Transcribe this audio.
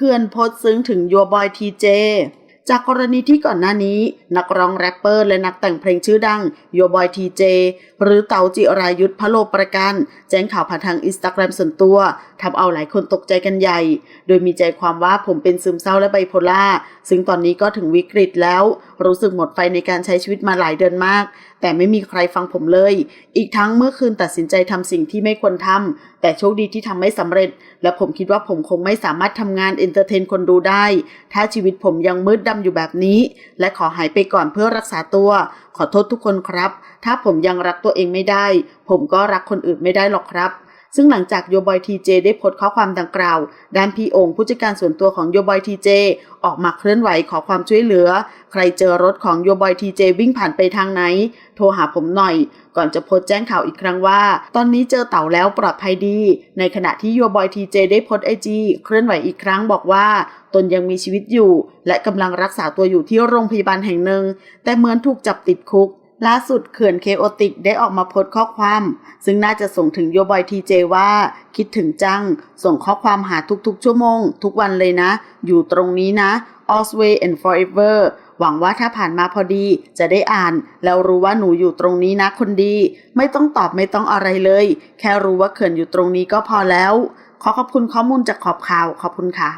เขื่อนโพสซึ้งถึงยัวบอยทีเจจากกรณีที่ก่อนหน้านี้ นักร้องแรปเปอร์และนักแต่งเพลงชื่อดังโยบอยทีเจหรือเต๋าจิรายุทธพโลประกัน แจ้งข่าวผ่านทางอินสตาแกรมส่วนตัวทำเอาหลายคนตกใจกันใหญ่ โดยมีใจความว่าผมเป็นซึมเศร้าและไบโพล่าซึ่งตอนนี้ก็ถึงวิกฤตแล้ว รู้สึกหมดไฟในการใช้ชีวิตมาหลายเดือนมาก แต่ไม่มีใครฟังผมเลย อีกทั้งเมื่อคืนตัดสินใจทำสิ่งที่ไม่ควรทำแต่โชคดีที่ทำไม่สำเร็จ และผมคิดว่าผมคงไม่สามารถทำงานเอนเตอร์เทนคนดูได้ ถ้าชีวิตผมยังมืดดำอยู่แบบนี้ และขอหายไปก่อนเพื่อรักษาตัว ขอโทษทุกคนครับ ถ้าผมยังรักตัวเองไม่ได้ ผมก็รักคนอื่นไม่ได้หรอกครับ ซึ่งหลังจากโยบอยทีเจได้โพสต์ข้อความดังกล่าว ด้านพี่องค์ผู้จัดการส่วนตัวของโยบอยทีเจออกมาเคลื่อนไหวขอความช่วยเหลือ ใครเจอรถของโยบอยทีเจวิ่งผ่านไปทางไหน โทรหาผมหน่อย ก่อนจะโพสต์แจ้งข่าวอีกครั้งว่า ตอนนี้เจอเต่าแล้วปลอดภัยดี ในขณะที่โยบอยทีเจได้โพสต์ไอจีเคลื่อนไหวอีกครั้งบอกว่า ตนยังมีชีวิตอยู่ และกำลังรักษาตัวอยู่ที่โรงพยาบาลแห่งหนึ่ง แต่เหมือนถูกจับติดคุก ล่าสุดเขื่อนเคโอติกได้ออกมาโพสต์ข้อความ ซึ่งน่าจะส่งถึงโยบอยทีเจว่า คิดถึงจัง ส่งข้อความหาทุกๆ ชั่วโมง ทุกวันเลยนะ อยู่ตรงนี้นะ always and forever หวังว่าถ้าผ่านมาพอดีจะได้อ่าน แล้วรู้ว่าหนูอยู่ตรงนี้นะคนดี ไม่ต้องตอบไม่ต้องอะไรเลย แค่รู้ว่าเขื่อนอยู่ตรงนี้ก็พอแล้ว ขอขอบคุณข้อมูลจากขอบข่าวขอบคุณค่ะ